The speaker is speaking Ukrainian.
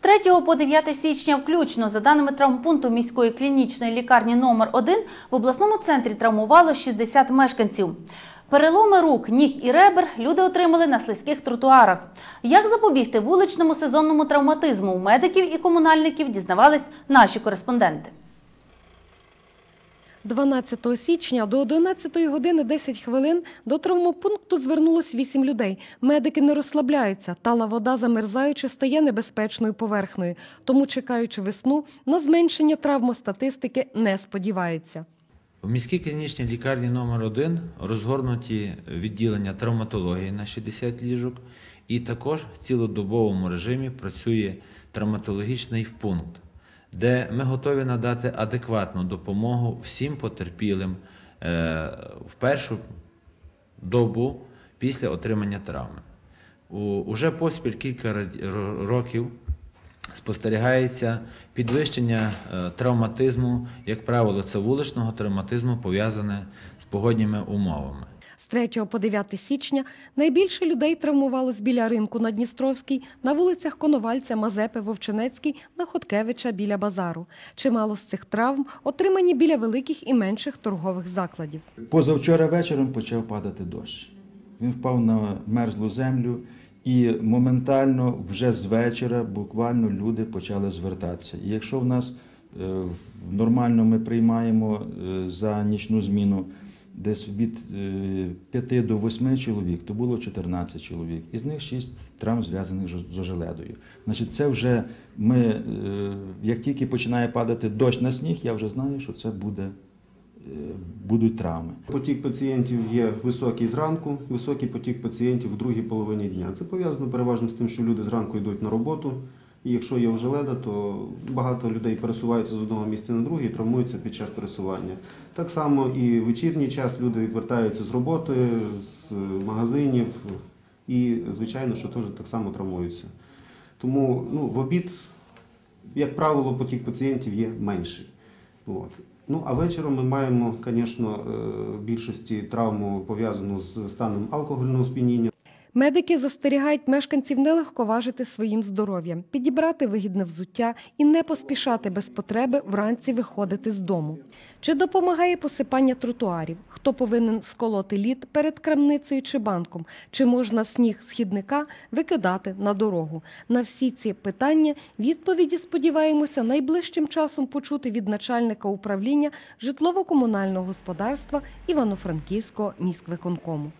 3 по 9 січня включно, за даними травмпункту міської клінічної лікарні номер 1 в обласному центрі травмувало 60 мешканців. Переломи рук, ніг і ребер люди отримали на слизьких тротуарах. Як запобігти вуличному сезонному травматизму медиків і комунальників, дізнавались наші кореспонденти. 12 січня до 11 години 10 хвилин до травмопункту звернулось 8 людей. Медики не розслабляються. Тала вода, замерзаючи, стає небезпечною поверхнею. Тому, чекаючи весну, на зменшення травмостатистики не сподіваються. У міській клінічній лікарні номер 1 розгорнуті відділення травматології на 60 ліжок, і також в цілодобовому режимі працює травматологічний пункт, де ми готові надати адекватну допомогу всім потерпілим е, в першу добу після отримання травми. Уже поспіль кілька років спостерігається підвищення е, травматизму, як правило, це вуличного травматизму пов'язане з погодніми умовами. З 3 по 9 січня найбільше людей травмувалось біля ринку на Дністровській, на вулицях Коновальця, Мазепи, Вовчинецькій, на Хоткевича біля базару. Чимало з цих травм отримані біля великих і менших торгових закладів. Позавчора вечором почав падати дощ. Він впав на мерзлу землю, і моментально, вже з вечора, буквально люди почали звертатися. І якщо в нас е, нормально ми приймаємо е, за нічну зміну десь від 5 до 8 чоловік, то було 14 чоловік. Із них 6 травм зв'язаних з ожеледою. Значить, це вже ми, е, як тільки починає падати дощ на сніг, я вже знаю, що це буде, е, будуть травми. Потік пацієнтів є високий зранку, високий потік пацієнтів в другій половині дня. Це пов'язано переважно з тим, що люди зранку йдуть на роботу. І якщо є ожеледа, то багато людей пересуваються з одного місця на друге і травмуються під час пересування. Так само і в вечірній час люди вертаються з роботи, з магазинів і, звичайно, що теж так само травмуються. Тому ну, в обід, як правило, потік пацієнтів є менший. От. Ну, а вечором ми маємо, звісно, е, більшості травму пов'язану з станом алкогольного сп'яніння. Медики застерігають мешканців не легковажити своїм здоров'ям, підібрати вигідне взуття і не поспішати без потреби вранці виходити з дому. Чи допомагає посипання тротуарів? Хто повинен сколоти лід перед крамницею чи банком? Чи можна сніг з хідника викидати на дорогу? На всі ці питання відповіді сподіваємося найближчим часом почути від начальника управління житлово-комунального господарства Івано-Франківського міськвиконкому.